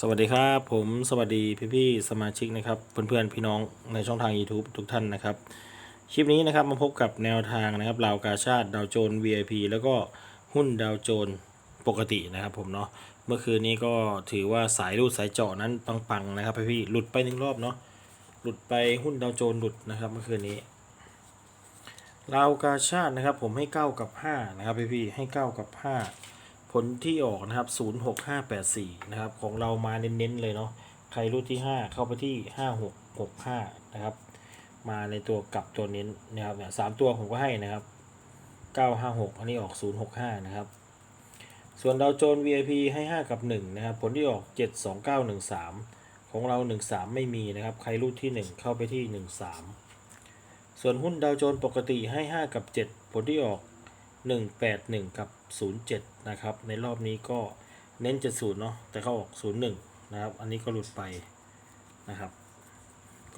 สวัสดีครับ ผมสวัสดีพี่พี่ๆสมาชิกนะครับ เพื่อนๆพี่น้องในช่องทาง YouTube ทุกท่านนะครับ คลิปนี้นะครับมาพบกับแนวทางนะครับราวกาชาติดาวโจน VIP แล้วก็หุ้นดาวโจนปกตินะครับผมเนาะเมื่อคืนนี้ก็ถือว่าสายรูดสายเจาะนั้นปังๆนะครับพี่พี่ๆหลุดไปหนึ่งรอบเนาะหลุดไปหุ้นดาวโจนหลุดนะครับเมื่อคืนนี้ราวกาชาตินะครับผมให้เก้ากับห้านะครับพี่พี่ๆให้เก้ากับห้า ผลที่ออกนะครับ 06584 นะครับ ของเรามาเน้นๆ เลยเนาะ ใครรุ่นที่ 5 เข้าไปที่ 5665 นะครับ มาในตัวกลับตัวเน้นนะครับเนี่ยสามตัวผมก็ให้นะครับ 956 อันนี้ออก 065 นะครับ ส่วนดาวโจน VIP ให้ 5 กับ 1 นะครับ ผลที่ออก 72913 ของเรา 13 ไม่มีนะครับ ใครรุ่นที่ 1 เข้าไปที่ 13 ส่วนหุ้นดาวโจนปกติให้ 5 กับ 7 ผลที่ออก 181 กับ 07 นะครับ ในรอบนี้ก็เน้น 70 เนาะแต่เขาออก 01 นะครับ อันนี้ก็หลุดไปนะครับ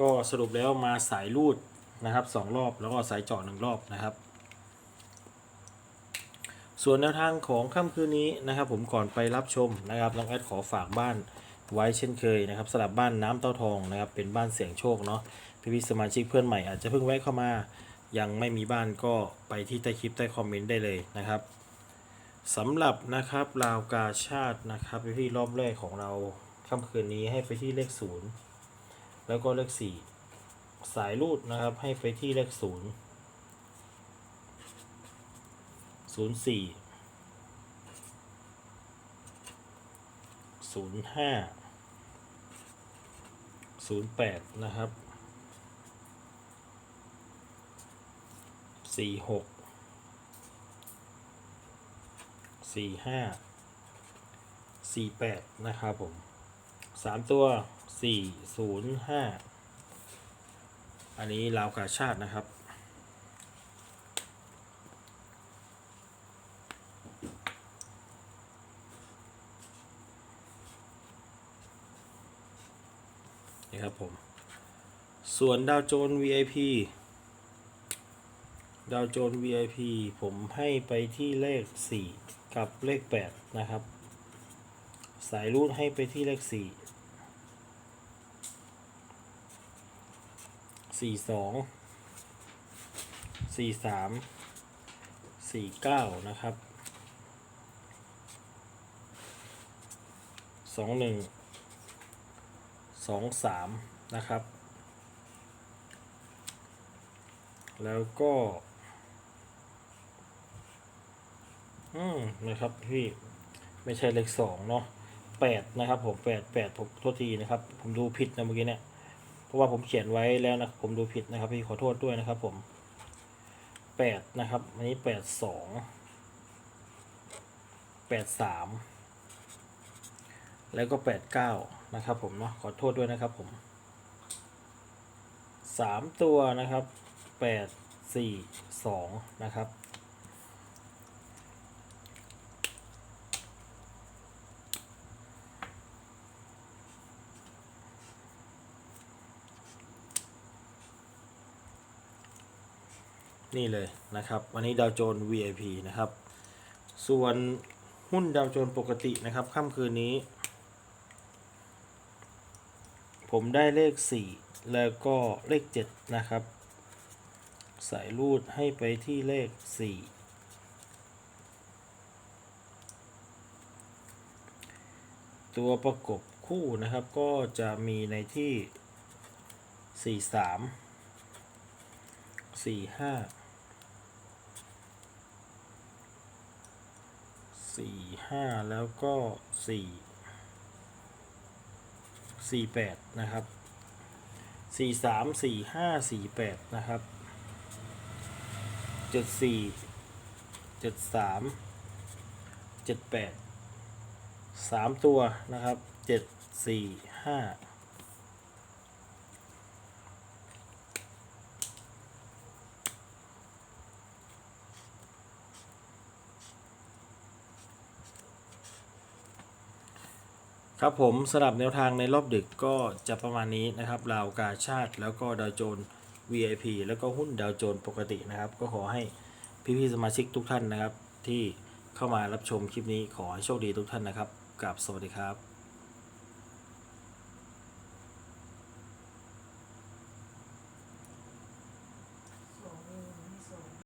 ก็สรุปแล้วมาสายรูดนะครับ 2 รอบแล้วก็สายเจาะ1รอบนะครับ ส่วนแนวทางของค่ำคืนนี้นะครับ ผมก่อนไปรับชมนะครับน้องแอดขอฝากบ้านไว้เช่นเคยนะครับสำหรับบ้านน้ำเต้าทองนะครับเป็นบ้านเสี่ยงโชคเนาะพี่ๆสมาชิกเพื่อนใหม่อาจจะเพิ่งแวะเข้ามา ยังไม่มีบ้านก็ไปที่ใต้คลิปใต้คอมเมนต์ได้เลยนะครับสำหรับนะครับราวกาชาตินะครับพี่ๆรอบแรกของเราค่ำคืนนี้ให้ไปที่เลขศูนย์แล้วก็เลขสี่สายรูดนะครับให้ไปที่เลขศูนย์ศูนย์สี่ศูนย์ห้าศูนย์แปดนะครับ สี่หกสี่ห้าสี่แปดนะครับผมสามตัวสี่ศูนย์ห้าอันนี้ลาวกาชาตินะครับ นี่ครับผม ส่วนดาวโจน VIP ดาวโจน VIP ผมให้ไปที่เลข 4 กับเลข 8 นะครับ สายรูดให้ไปที่เลข 4 4 2 4 3 4 9 นะครับ 2 1 2 3 นะครับ แล้วก็ อืมนะครับพี่ไม่ใช่เลขสองเนาะแปดนะครับผมแปดแปดผมโทษทีนะครับ ผมดูผิดนะเมื่อกี้เนี่ย เพราะว่าผมเขียนไว้แล้วนะผมดูผิดนะครับ พี่ขอโทษด้วยนะครับ ผมแปดนะครับ อันนี้แปดสองแปดสามแล้วก็แปดเก้านะครับผมเนาะขอโทษด้วยนะครับผมสามตัวนะครับแปดสี่สองนะครับ นี่เลยนะครับ วันนี้ดาวโจน VIP นะครับ ส่วนหุ้นดาวโจนปกตินะครับค่ำคืนนี้ ผมได้เลข 4 แล้วก็เลข 7 นะครับ สายรูดให้ไปที่เลข 4ตัวประกบคู่นะครับก็จะมีในที่ 4 3 4 5 สี่ห้าแล้วก็สี่สี่แปดนะครับสี่สามสี่ห้าสี่แปดนะครับเจ็ดสี่เจ็ดสามเจ็ดแปดสามตัวนะครับเจ็ดสี่ห้า ครับผมสำหรับแนวทางในรอบดึกก็จะประมาณนี้นะครับราวกาชาติ แล้วก็ดาวโจน VIP แล้วก็หุ้นดาวโจนปกตินะครับ ก็ขอให้พี่ๆสมาชิกทุกท่านนะครับ ที่เข้ามารับชมคลิปนี้ขอให้โชคดีทุกท่านนะครับกับสวัสดีครับ